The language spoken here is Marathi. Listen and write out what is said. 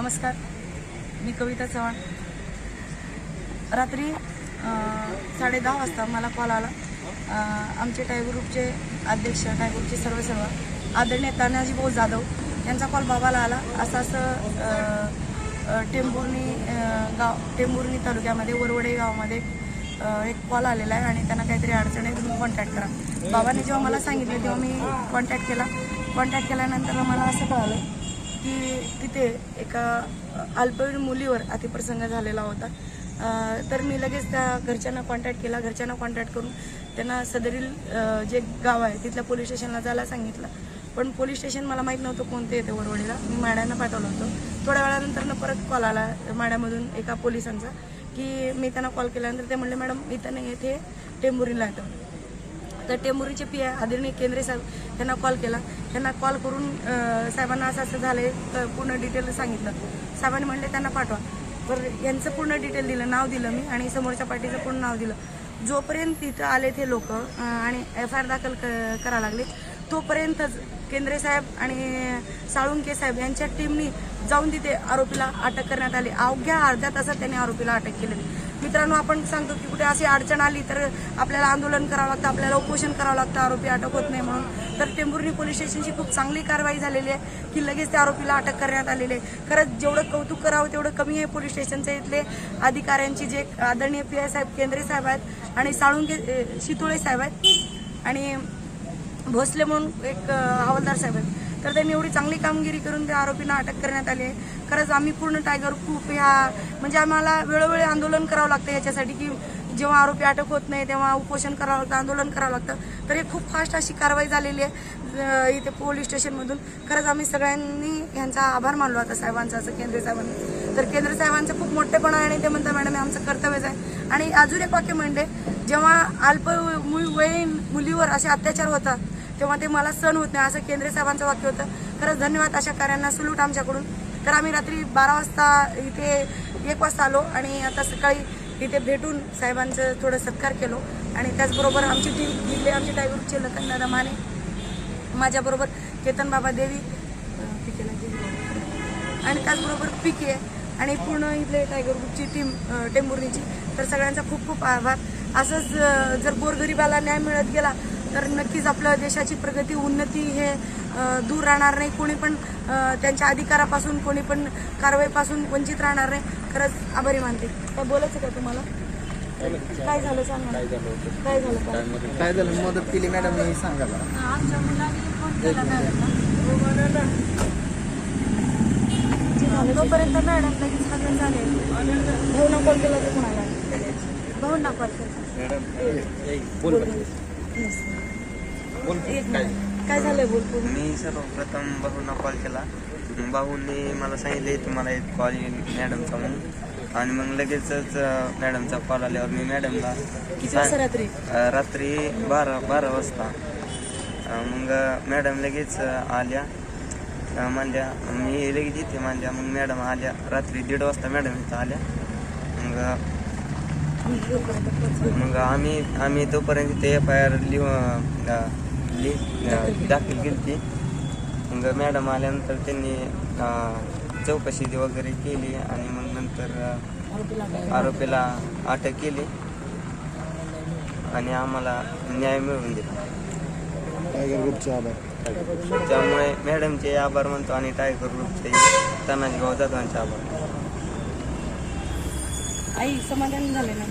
नमस्कार. मी कविता चव्हाण. रात्री साडे दहा वाजता मला कॉल आला. आमचे टायगर ग्रुपचे अध्यक्ष टायगर ग्रुपचे सर्व सर्व आदरणीय तानाजी भाऊ जाधव यांचा कॉल बाबाला आला. असं असं टेंभुर्णी गाव टेंभुर्णी तालुक्यामध्ये वरवडे गावामध्ये एक कॉल आलेला आहे आणि त्यांना काहीतरी अडचण आहे तुम्ही कॉन्टॅक्ट करा. बाबाने जेव्हा मला सांगितले तेव्हा मी कॉन्टॅक्ट केला. कॉन्टॅक्ट केल्यानंतर मला असं कळालं की तिथे एका अल्पवयीन मुलीवर अतिप्रसंग झालेला होता. तर मी लगेच त्या घरच्यांना कॉन्टॅक्ट केला. घरच्यांना कॉन्टॅक्ट करून त्यांना सदरील जे गाव आहे तिथल्या पोलीस स्टेशनला जायला सांगितलं. पण पोलीस स्टेशन मला माहीत नव्हतं कोणते येते वरवडीला मी माड्यांना पाठवलं होतं. थोड्या वेळानंतर परत कॉल आला माड्यामधून एका पोलिसांचा की मी त्यांना कॉल केल्यानंतर ते म्हणले मॅडम इथं नाही येथे टेंबुरीला येतं तर टेंबुरीचे पी आय आदरणीय केंद्रे साहेब त्यांना कॉल केला. त्यांना कॉल करून साहेबांना असं असं झालं तर पूर्ण डिटेल सांगितलं. साहेबांनी म्हणले त्यांना पाठवा. तर यांचं पूर्ण डिटेल दिलं नाव दिलं मी आणि समोरच्या पार्टीचं पूर्ण नाव दिलं. जोपर्यंत तिथं आले ते लोक आणि एफ आय आर दाखल क करा लागले तोपर्यंतच केंद्रे साहेब आणि साळुंके साहेब यांच्या टीमनी जाऊन तिथे आरोपीला अटक करण्यात आली. अवघ्या अर्ध्या तासात त्यांनी आरोपीला अटक केली मित्रांनो आपण सांगतो की कुठे अशी अडचण आली तर आपल्याला आंदोलन करावं लागतं आपल्याला उपोषण करावं लागतं आरोपी अटक होत नाही म्हणून. तर टेंभुर्णी पोलीस स्टेशनची खूप चांगली कारवाई झालेली आहे की लगेच त्या आरोपीला अटक करण्यात आलेली आहे. खरंच जेवढं कौतुक करावं तेवढं कमी आहे पोलीस स्टेशनचे इथले अधिकाऱ्यांची जे आदरणीय पी आय साहेब केंद्रे साहेब आहेत आणि साळुंके शितोळे साहेब आहेत. आणि भोसले म्हणून एक हवालदार साहेब आहेत. तर त्यांनी एवढी चांगली कामगिरी करून त्या आरोपींना अटक करण्यात आली आहे. खरंच आम्ही पूर्ण टायगर खूप ह्या म्हणजे आम्हाला वेळोवेळी आंदोलन करावं लागतं याच्यासाठी की जेव्हा आरोपी अटक होत नाही तेव्हा उपोषण करावं लागतं आंदोलन करावं लागतं. तर हे खूप फास्ट अशी कारवाई झालेली आहे इथे पोलीस स्टेशनमधून खरंच आम्ही सगळ्यांनी ह्यांचा आभार मानलो आता साहेबांचा असं केंद्र साहेबांनी तर केंद्र साहेबांचं खूप मोठेपणा आहे आणि ते म्हणतात मॅडम हे आमचं कर्तव्यच आहे. आणि अजून एक वाक्य म्हणते जेव्हा अल्प वयीन मुलीवर असे अत्याचार होतात तेव्हा ते मला सण होत नाही असं केंद्रे साहेबांचं वाक्य होतं. खरंच धन्यवाद अशा कार्यांना सुलूट आमच्याकडून. तर आम्ही रात्री बारा वाजता इथे एक वाजता आलो आणि आता सकाळी इथे भेटून साहेबांचं थोडं सत्कार केलो. आणि त्याचबरोबर आमची टीम इथले आमचे टायगरचे लखनदादा माने माझ्याबरोबर केतन बाबा देवी पिकेला आणि त्याचबरोबर पिके आणि पूर्ण इथले टायगर ग्रुपची टीम टेंबुर्णीची तर सगळ्यांचा खूप खूप आभार. असंच जर गोरगरिबाला न्याय मिळत गेला तर नक्कीच आपल्या देशाची प्रगती उन्नती हे दूर राहणार नाही. कोणी पण त्यांच्या अधिकारापासून कोणी पण कारवाईपासून वंचित राहणार नाही. खरंच आभारी मानते. काय बोलायचं का तुम्हाला? काय झालं सांगा. काय झालं काय काय झालं? मदत केली मॅडम हे सांगायला आमच्या मुलाने फोन केला मॅडमला. तोपर्यंत मॅडम लगेच हजर झाले भाऊना कॉल केला तर कोणाला? भाऊंना कॉल. केला. काय? झालंय मी सर्वप्रथम भाऊंना कॉल केला. भाऊंनी मला सांगितले तुम्हाला एक कॉल येईल मॅडमचा म्हणून. आणि मग लगेचच मॅडमचा कॉल आल्यावर मी मॅडमला रात्री? बारा बारा वाजता. मग मॅडम लगेच आल्या. अं, म्हणल्या मी लगेच इथे. म्हणल्या मग मॅडम आल्या रात्री दीड वाजता मॅडम इथं आल्या. मग मग आम्ही आम्ही तोपर्यंत ते एफ आय आर लिहू लि अं, दाखल केली ती मग मॅडम आल्यानंतर त्यांनी चौकशी वगैरे केली आणि मग नंतर आरोपीला अटक केली आणि आम्हाला न्याय मिळवून दिला. टायगर ग्रुपचे आभार. त्यामुळे मॅडमचे आभार मानतो आणि टायगर ग्रुपचे तानाजी भाऊ जाधवांचे आभार. आई समाधान झाले ना